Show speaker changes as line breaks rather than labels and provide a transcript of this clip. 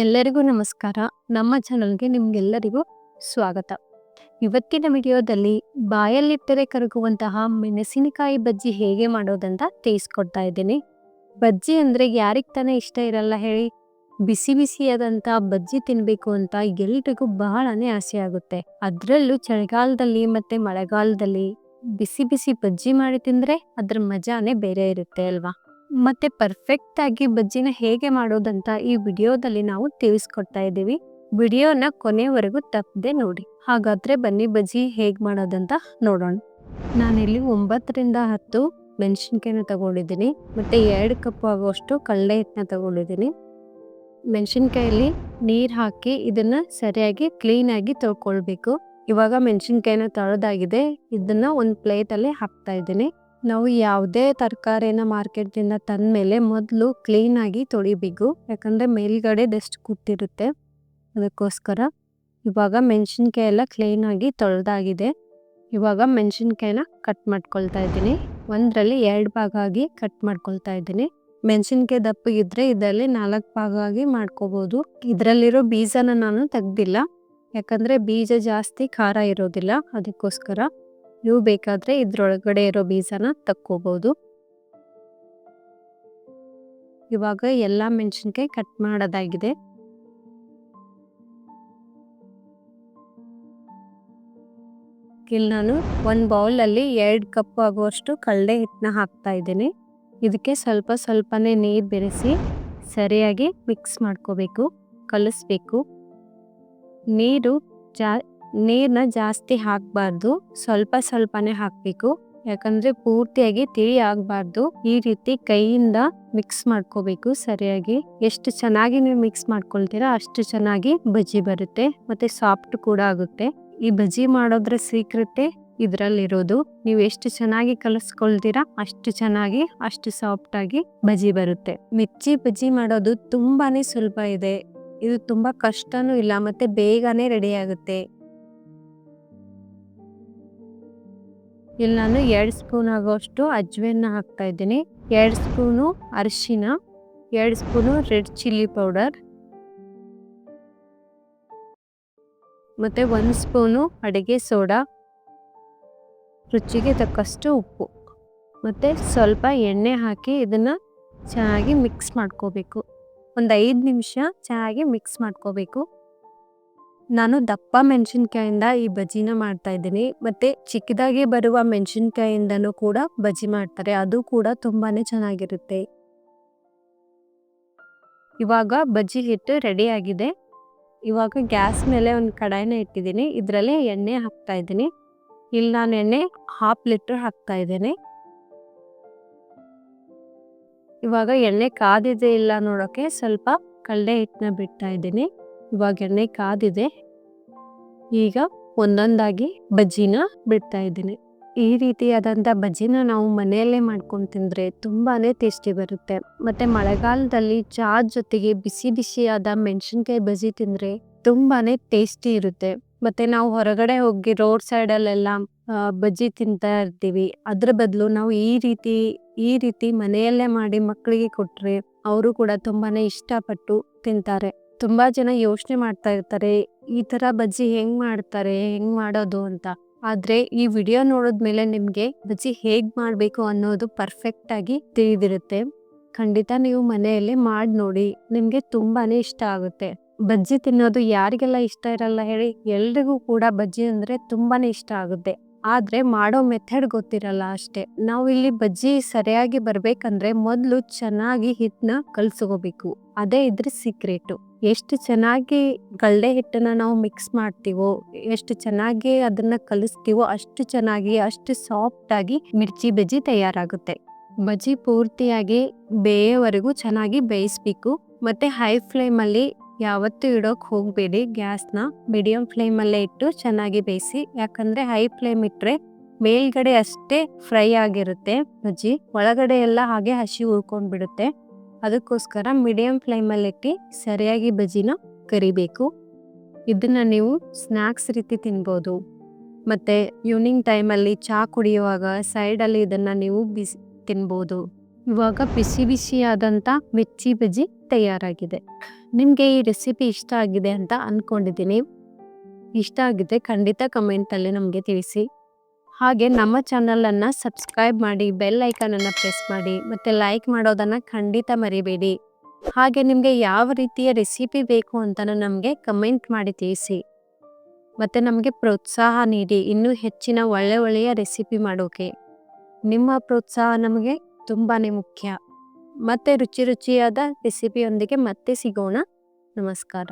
ಎಲ್ಲರಿಗೂ ನಮಸ್ಕಾರ. ನಮ್ಮ ಚಾನಲ್ಗೆ ನಿಮ್ಗೆಲ್ಲರಿಗೂ ಸ್ವಾಗತ. ಇವತ್ತಿನ ವಿಡಿಯೋದಲ್ಲಿ ಬಾಯಲ್ಲಿಟ್ಟರೆ ಕರಗುವಂತಹ ಮೆಣಸಿನಕಾಯಿ ಬಜ್ಜಿ ಹೇಗೆ ಮಾಡೋದಂತ ತಿಳಿಸ್ಕೊಡ್ತಾ ಇದ್ದೀನಿ. ಬಜ್ಜಿ ಅಂದರೆ ಯಾರಿಗೆ ತಾನೇ ಇಷ್ಟ ಇರಲ್ಲ ಹೇಳಿ. ಬಿಸಿ ಬಿಸಿಯಾದಂಥ ಬಜ್ಜಿ ತಿನ್ನಬೇಕು ಅಂತ ಎಲ್ರಿಗೂ ಬಹಳನೇ ಆಸೆ ಆಗುತ್ತೆ. ಅದರಲ್ಲೂ ಚಳಿಗಾಲದಲ್ಲಿ ಮತ್ತು ಮಳೆಗಾಲದಲ್ಲಿ ಬಿಸಿ ಬಿಸಿ ಬಜ್ಜಿ ಮಾಡಿ ತಿಂದರೆ ಅದ್ರ ಮಜಾನೇ ಬೇರೆ ಇರುತ್ತೆ ಅಲ್ವಾ? ಮತ್ತೆ ಪರ್ಫೆಕ್ಟ್ ಆಗಿ ಬಜ್ಜಿನ ಹೇಗೆ ಮಾಡೋದಂತ ಈ ವಿಡಿಯೋದಲ್ಲಿ ನಾವು ತಿಳಿಸ್ಕೊಡ್ತಾ ಇದ್ದೀವಿ. ವಿಡಿಯೋನ ಕೊನೆವರೆಗೂ ತಪ್ಪದೆ ನೋಡಿ. ಹಾಗಾದ್ರೆ ಬನ್ನಿ ಬಜ್ಜಿ ಹೇಗೆ ಮಾಡೋದಂತ ನೋಡೋಣ. ನಾನಿಲ್ಲಿ ಒಂಬತ್ತರಿಂದ ಹತ್ತು ಮೆಣಸಿನ್ಕಾಯಿನ ತಗೊಂಡಿದ್ದೀನಿ. ಮತ್ತೆ ಎರಡು ಕಪ್ ಆಗುವಷ್ಟು ಕಡಲೆ ಹಿಟ್ಟನ್ನ ತಗೊಂಡಿದ್ದೀನಿ. ಮೆಣಸಿನ್ಕಾಯಲ್ಲಿ ನೀರು ಹಾಕಿ ಇದನ್ನ ಸರಿಯಾಗಿ ಕ್ಲೀನಾಗಿ ತೊಳ್ಕೊಳ್ಬೇಕು. ಇವಾಗ ಮೆಣಸಿನ್ಕಾಯಿನ ತೊಳೆದಾಗಿದೆ. ಇದನ್ನ ಒಂದು ಪ್ಲೇಟಲ್ಲಿ ಹಾಕ್ತಾ ಇದ್ದೀನಿ. ನಾವು ಯಾವುದೇ ತರಕಾರಿನ ಮಾರ್ಕೆಟ್ದಿಂದ ತಂದಮೇಲೆ ಮೊದಲು ಕ್ಲೀನಾಗಿ ತೊಳಿಬೇಕು. ಯಾಕಂದರೆ ಮೇಲ್ಗಡೆ ಡಸ್ಟ್ ಕೂತಿರುತ್ತೆ. ಅದಕ್ಕೋಸ್ಕರ ಇವಾಗ ಮೆಣಸಿನ್ಕಾಯಿ ಎಲ್ಲ ಕ್ಲೀನಾಗಿ ತೊಳೆದಾಗಿದೆ. ಇವಾಗ ಮೆಣಸಿನ್ಕಾಯಿನ ಕಟ್ ಮಾಡ್ಕೊಳ್ತಾ ಇದ್ದೀನಿ. ಒಂದರಲ್ಲಿ ಎರಡು ಭಾಗ ಆಗಿ ಕಟ್ ಮಾಡ್ಕೊಳ್ತಾ ಇದ್ದೀನಿ. ಮೆಣಸಿನ್ಕಾಯಿ ದಪ್ಪಗಿದ್ರೆ ಇದರಲ್ಲಿ ನಾಲ್ಕು ಭಾಗ ಆಗಿ ಮಾಡ್ಕೋಬೋದು. ಇದರಲ್ಲಿರೋ ಬೀಜನ ನಾನು ತೆಗ್ದಿಲ್ಲ. ಯಾಕಂದರೆ ಬೀಜ ಜಾಸ್ತಿ ಖಾರ ಇರೋದಿಲ್ಲ. ಅದಕ್ಕೋಸ್ಕರ ನೀವು ಬೇಕಾದರೆ ಇದರೊಳಗಡೆ ಇರೋ ಬೀಜನ ತಕ್ಕೋಬೋದು. ಇವಾಗ ಎಲ್ಲ ಮೆಣಸಿನ್ಕಾಯಿ ಕಟ್ ಮಾಡೋದಾಗಿದೆ. ಇಲ್ಲಿ ನಾನು ಒಂದು ಬೌಲಲ್ಲಿ ಎರಡು ಕಪ್ ಆಗುವಷ್ಟು ಕಡಲೆ ಹಿಟ್ಟನ್ನ ಹಾಕ್ತಾ ಇದ್ದೀನಿ. ಇದಕ್ಕೆ ಸ್ವಲ್ಪ ಸ್ವಲ್ಪನೇ ನೀರು ಬೆರೆಸಿ ಸರಿಯಾಗಿ ಮಿಕ್ಸ್ ಮಾಡ್ಕೋಬೇಕು, ಕಲಿಸ್ಬೇಕು. ನೀರು ಜಾ ನೀರನ್ನ ಜಾಸ್ತಿ ಹಾಕಬಾರ್ದು. ಸ್ವಲ್ಪ ಸ್ವಲ್ಪನೇ ಹಾಕಬೇಕು. ಯಾಕಂದ್ರೆ ಪೂರ್ತಿಯಾಗಿ ತಿಳಿ ಆಗಬಾರ್ದು. ಈ ರೀತಿ ಕೈಯಿಂದ ಮಿಕ್ಸ್ ಮಾಡ್ಕೋಬೇಕು ಸರಿಯಾಗಿ. ಎಷ್ಟು ಚೆನ್ನಾಗಿ ನೀವು ಮಿಕ್ಸ್ ಮಾಡ್ಕೊಳ್ತೀರಾ ಅಷ್ಟು ಚೆನ್ನಾಗಿ ಬಜ್ಜಿ ಬರುತ್ತೆ ಮತ್ತೆ ಸಾಫ್ಟ್ ಕೂಡ ಆಗುತ್ತೆ. ಈ ಬಜ್ಜಿ ಮಾಡೋದ್ರ ಸೀಕ್ರೆಟೇ ಇದ್ರಲ್ಲಿರೋದು. ನೀವು ಎಷ್ಟು ಚೆನ್ನಾಗಿ ಕಲಿಸ್ಕೊಳ್ತೀರಾ ಅಷ್ಟು ಚೆನ್ನಾಗಿ, ಅಷ್ಟು ಸಾಫ್ಟ್ ಆಗಿ ಬಜ್ಜಿ ಬರುತ್ತೆ. ಮಿರ್ಚಿ ಬಜ್ಜಿ ಮಾಡೋದು ತುಂಬಾನೇ ಸುಲಭ ಇದೆ. ಇದು ತುಂಬಾ ಕಷ್ಟನೂ ಇಲ್ಲ, ಮತ್ತೆ ಬೇಗನೆ ರೆಡಿ ಆಗುತ್ತೆ. ಇಲ್ಲಿ ನಾನು ಎರಡು ಸ್ಪೂನ್ ಆಗೋಷ್ಟು ಅಜ್ವೆನ ಹಾಕ್ತಾ ಇದ್ದೀನಿ. ಎರಡು ಸ್ಪೂನು ಅರಿಶಿನ, ಎರಡು ಸ್ಪೂನು ರೆಡ್ ಚಿಲ್ಲಿ ಪೌಡರ್ ಮತ್ತು ಒಂದು ಸ್ಪೂನು ಅಡುಗೆ ಸೋಡಾ. ರುಚಿಗೆ ತಕ್ಕಷ್ಟು ಉಪ್ಪು ಮತ್ತು ಸ್ವಲ್ಪ ಎಣ್ಣೆ ಹಾಕಿ ಇದನ್ನು ಚೆನ್ನಾಗಿ ಮಿಕ್ಸ್ ಮಾಡ್ಕೋಬೇಕು. ಒಂದು ಐದು ನಿಮಿಷ ಚೆನ್ನಾಗಿ ಮಿಕ್ಸ್ ಮಾಡ್ಕೋಬೇಕು. ನಾನು ದಪ್ಪ ಮೆಣಸಿನ್ಕಾಯಿಂದ ಈ ಬಜ್ಜಿನ ಮಾಡ್ತಾ ಇದ್ದೀನಿ. ಮತ್ತೆ ಚಿಕ್ಕದಾಗಿ ಬರುವ ಮೆಣಸಿನ್ಕಾಯಿಂದನೂ ಕೂಡ ಬಜ್ಜಿ ಮಾಡ್ತಾರೆ. ಅದು ಕೂಡ ತುಂಬಾನೇ ಚೆನ್ನಾಗಿರುತ್ತೆ. ಇವಾಗ ಬಜ್ಜಿ ಹಿಟ್ಟು ರೆಡಿ ಆಗಿದೆ. ಇವಾಗ ಗ್ಯಾಸ್ ಮೇಲೆ ಒಂದು ಕಡಾಯಿನ ಇಟ್ಟಿದ್ದೀನಿ. ಇದರಲ್ಲಿ ಎಣ್ಣೆ ಹಾಕ್ತಾ ಇದ್ದೀನಿ. ಇಲ್ಲಿ ನಾನು ಎಣ್ಣೆ ಹಾಫ್ ಲೀಟರ್ ಹಾಕ್ತಾ ಇದ್ದೇನೆ. ಇವಾಗ ಎಣ್ಣೆ ಕಾದಿದೆ ಇಲ್ಲ ನೋಡೋಕೆ ಸ್ವಲ್ಪ ಕಡಲೆ ಹಿಟ್ಟನ್ನ ಬಿಡ್ತಾ ಇದ್ದೀನಿ. ಇವಾಗ ಎಣ್ಣೆ ಕಾದಿದೆ. ಈಗ ಒಂದೊಂದಾಗಿ ಬಜ್ಜಿನ ಬಿಡ್ತಾ ಇದ್ದೀನಿ. ಈ ರೀತಿಯಾದಂಥ ಬಜ್ಜಿನ ನಾವು ಮನೆಯಲ್ಲೇ ಮಾಡ್ಕೊಂಡು ತಿಂದರೆ ತುಂಬಾ ಟೇಸ್ಟಿ ಬರುತ್ತೆ. ಮತ್ತು ಮಳೆಗಾಲದಲ್ಲಿ ಚಾ ಜೊತೆಗೆ ಬಿಸಿ ಬಿಸಿಯಾದ ಮೆಣಸಿನ್ಕಾಯಿ ಬಜ್ಜಿ ತಿಂದರೆ ತುಂಬಾ ಟೇಸ್ಟಿ ಇರುತ್ತೆ. ಮತ್ತು ನಾವು ಹೊರಗಡೆ ಹೋಗಿ ರೋಡ್ ಸೈಡಲ್ಲೆಲ್ಲ ಬಜ್ಜಿ ತಿಂತಾ ಇರ್ತೀವಿ. ಅದ್ರ ಬದಲು ನಾವು ಈ ರೀತಿ ಈ ರೀತಿ ಮನೆಯಲ್ಲೇ ಮಾಡಿ ಮಕ್ಕಳಿಗೆ ಕೊಟ್ಟರೆ ಅವರು ಕೂಡ ತುಂಬಾ ಇಷ್ಟಪಟ್ಟು ತಿಂತಾರೆ. ತುಂಬಾ ಜನ ಯೋಚನೆ ಮಾಡ್ತಾ ಇರ್ತಾರೆ, ಈ ತರ ಬಜ್ಜಿ ಹೆಂಗ್ ಮಾಡ್ತಾರೆ, ಹೆಂಗ್ ಮಾಡೋದು ಅಂತ. ಆದ್ರೆ ಈ ವಿಡಿಯೋ ನೋಡಿದ್ಮೇಲೆ ನಿಮ್ಗೆ ಬಜ್ಜಿ ಹೇಗ್ ಮಾಡ್ಬೇಕು ಅನ್ನೋದು ಪರ್ಫೆಕ್ಟ್ ಆಗಿ ತಿಳಿದಿರುತ್ತೆ. ಖಂಡಿತ ನೀವು ಮನೆಯಲ್ಲಿ ಮಾಡಿ ನೋಡಿ, ನಿಮ್ಗೆ ತುಂಬಾನೇ ಇಷ್ಟ ಆಗುತ್ತೆ. ಬಜ್ಜಿ ತಿನ್ನೋದು ಯಾರಿಗೆಲ್ಲ ಇಷ್ಟ ಇರಲ್ಲ ಹೇಳಿ, ಎಲ್ರಿಗೂ ಕೂಡ ಬಜ್ಜಿ ಅಂದ್ರೆ ತುಂಬಾನೇ ಇಷ್ಟ ಆಗುತ್ತೆ. ಆದ್ರೆ ಮಾಡೋ ಮೆಥಡ್ ಗೊತ್ತಿರಲ್ಲ ಅಷ್ಟೇ. ನಾವು ಇಲ್ಲಿ ಬಜ್ಜಿ ಸರಿಯಾಗಿ ಬರಬೇಕಂದ್ರೆ ಮೊದಲು ಚೆನ್ನಾಗಿ ಹಿಟ್ಟನ್ನ ಕಲ್ಸ್ಕೋಬೇಕು. ಅದೇ ಇದ್ರ ಸೀಕ್ರೆಟು ಎಷ್ಟು ಚೆನ್ನಾಗಿ ಕಳ್ಳೆ ಹಿಟ್ಟನ್ನ ನಾವು ಮಿಕ್ಸ್ ಮಾಡ್ತೀವೋ, ಎಷ್ಟು ಚೆನ್ನಾಗಿ ಅದನ್ನ ಕಲಿಸ್ತೀವೋ, ಅಷ್ಟು ಚೆನ್ನಾಗಿ, ಅಷ್ಟು ಸಾಫ್ಟ್ ಆಗಿ ಮಿರ್ಚಿ ಬಜ್ಜಿ ತಯಾರಾಗುತ್ತೆ. ಬಜ್ಜಿ ಪೂರ್ತಿಯಾಗಿ ಬೇಯವರೆಗೂ ಚೆನ್ನಾಗಿ ಬೇಯಿಸ್ಬೇಕು. ಮತ್ತೆ ಹೈ ಫ್ಲೇಮಲ್ಲಿ ಯಾವತ್ತೂ ಇಡೋಕೆ ಹೋಗಬೇಡಿ. ಗ್ಯಾಸ್ನ ಮೀಡಿಯಂ ಫ್ಲೇಮಲ್ಲೇ ಇಟ್ಟು ಚೆನ್ನಾಗಿ ಬೇಯಿಸಿ. ಯಾಕಂದರೆ ಹೈ ಫ್ಲೇಮ್ ಇಟ್ಟರೆ ಮೇಲ್ಗಡೆ ಅಷ್ಟೇ ಫ್ರೈ ಆಗಿರುತ್ತೆ. ಬಜ್ಜಿ ಒಳಗಡೆ ಎಲ್ಲ ಹಾಗೆ ಹಸಿ ಉಳ್ಕೊಂಡ್ಬಿಡುತ್ತೆ ಅದಕ್ಕೋಸ್ಕರ ಮೀಡಿಯಂ ಫ್ಲೇಮಲ್ಲಿ ಇಟ್ಟು ಸರಿಯಾಗಿ ಬಜ್ಜಿನ ಕರಿಬೇಕು. ಇದನ್ನು ನೀವು ಸ್ನ್ಯಾಕ್ಸ್ ರೀತಿ ತಿನ್ಬೋದು. ಮತ್ತು ಈವ್ನಿಂಗ್ ಟೈಮಲ್ಲಿ ಚಹಾ ಕುಡಿಯುವಾಗ ಸೈಡಲ್ಲಿ ಇದನ್ನು ನೀವು ಬಿಸಿ ತಿನ್ಬೋದು. ಇವಾಗ ಬಿಸಿ ಬಿಸಿಯಾದಂಥ ಮಿರ್ಚಿ ಬಜ್ಜಿ ತಯಾರಾಗಿದೆ. ನಿಮಗೆ ಈ ರೆಸಿಪಿ ಇಷ್ಟ ಆಗಿದೆ ಅಂತ ಅಂದ್ಕೊಂಡಿದ್ದೀನಿ ಇಷ್ಟ ಆಗಿದೆ ಖಂಡಿತ ಕಮೆಂಟಲ್ಲಿ ನಮಗೆ ತಿಳಿಸಿ. ಹಾಗೆ ನಮ್ಮ ಚಾನಲನ್ನು ಸಬ್ಸ್ಕ್ರೈಬ್ ಮಾಡಿ ಬೆಲ್ ಐಕನನ್ನು ಪ್ರೆಸ್ ಮಾಡಿ, ಮತ್ತು ಲೈಕ್ ಮಾಡೋದನ್ನು ಖಂಡಿತ ಮರಿಬೇಡಿ. ಹಾಗೆ ನಿಮಗೆ ಯಾವ ರೀತಿಯ ರೆಸಿಪಿ ಬೇಕು ಅಂತ ನಮಗೆ ಕಮೆಂಟ್ ಮಾಡಿ ತಿಳಿಸಿ. ಮತ್ತು ನಮಗೆ ಪ್ರೋತ್ಸಾಹ ನೀಡಿ, ಇನ್ನೂ ಹೆಚ್ಚಿನ ಒಳ್ಳೆ ಒಳ್ಳೆಯ ರೆಸಿಪಿ ಮಾಡೋಕೆ. ನಿಮ್ಮ ಪ್ರೋತ್ಸಾಹ ನಮಗೆ ತುಂಬಾ ಮುಖ್ಯ. ಮತ್ತೆ ರುಚಿ ರುಚಿಯಾದ ರೆಸಿಪಿಯೊಂದಿಗೆ ಮತ್ತೆ ಸಿಗೋಣ. ನಮಸ್ಕಾರ.